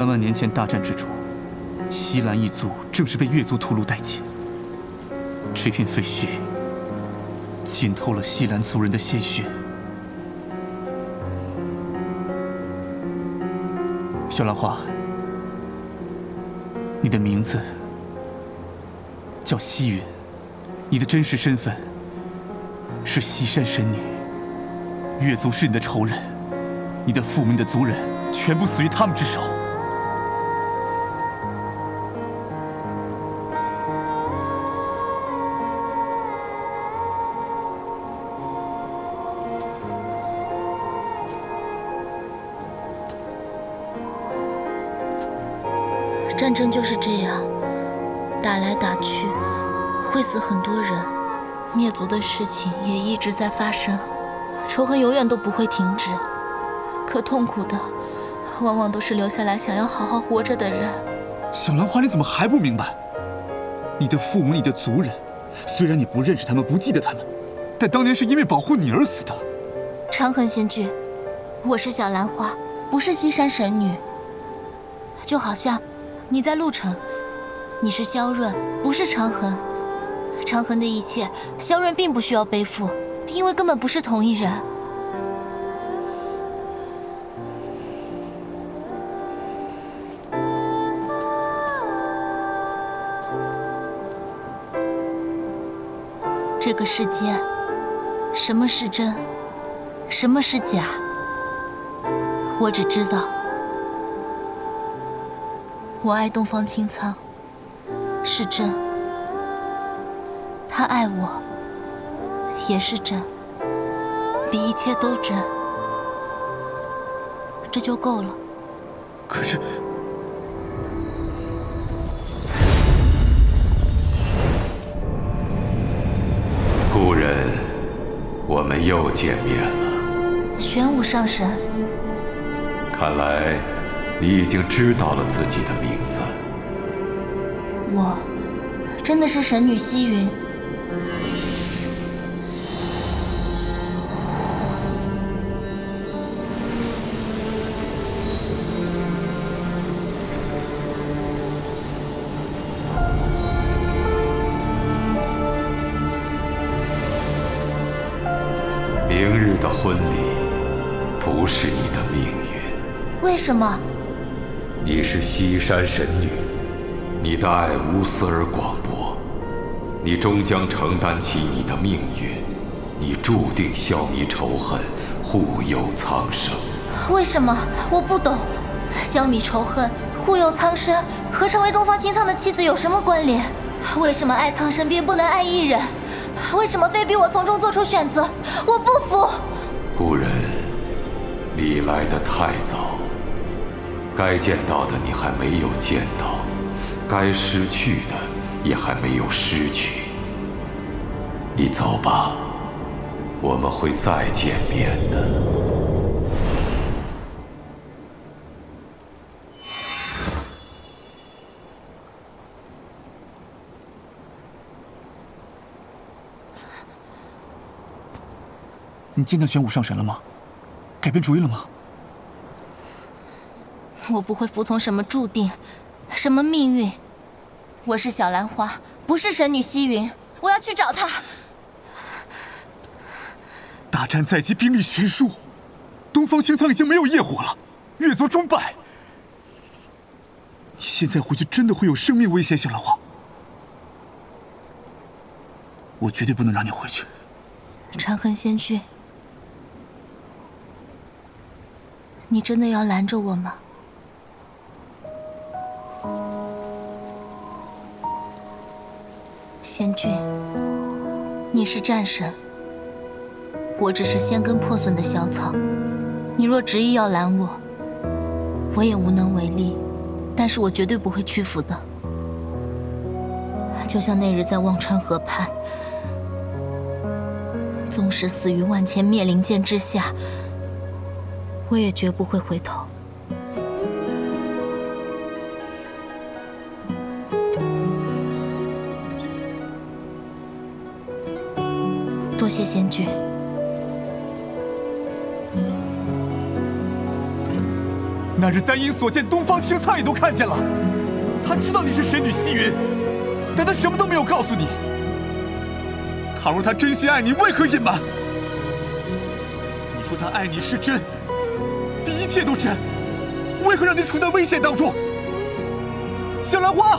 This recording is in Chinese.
万万年前大战之中，西兰一族正是被月族屠戮殆尽。这片废墟浸透了西兰族人的鲜血。小兰花，你的名字叫西云，你的真实身份是西山神女。月族是你的仇人，你的父母、你的族人全部死于他们之手。战争就是这样，打来打去，会死很多人，灭族的事情也一直在发生，仇恨永远都不会停止。可痛苦的，往往都是留下来想要好好活着的人。小兰花，你怎么还不明白？你的父母、你的族人，虽然你不认识他们、不记得他们，但当年是因为保护你而死的。长恒仙君，我是小兰花，不是西山神女。就好像。你在陆城，你是萧润，不是长恒。长恒的一切，萧润并不需要背负，因为根本不是同一人。这个世间，什么是真，什么是假，我只知道。我爱东方青苍，是真；他爱我，也是真，比一切都真。这就够了。可是，故人，我们又见面了。玄武上神，看来。你已经知道了自己的名字。我真的是神女西云。明日的婚礼不是你的命运。为什么？你是西山神女，你的爱无私而广博，你终将承担起你的命运，你注定消弭仇恨，护佑苍生。为什么？我不懂，消弭仇恨，护佑苍生，和成为东方青苍的妻子有什么关联？为什么爱苍生便不能爱一人？为什么非逼我从中做出选择？我不服。故人，你来的太早。该见到的你还没有见到，该失去的也还没有失去。你走吧，我们会再见面的。你见到玄武上神了吗？改变主意了吗？我不会服从什么注定，什么命运。我是小兰花，不是神女西云。我要去找她。大战在即，兵力悬殊，东方青苍已经没有业火了，越族终败。你现在回去，真的会有生命危险，小兰花。我绝对不能让你回去。长恨仙君，你真的要拦着我吗？仙君，你是战神，我只是仙根破损的小草。你若执意要拦我，我也无能为力。但是我绝对不会屈服的。就像那日在忘川河畔，纵使死于万千灭灵剑之下，我也绝不会回头。谢仙君。那日丹音所见，东方青苍也都看见了。他知道你是神女西云，但他什么都没有告诉你。倘若他真心爱你，为何隐瞒？你说他爱你是真，比一切都真，为何让你处在危险当中？小兰花。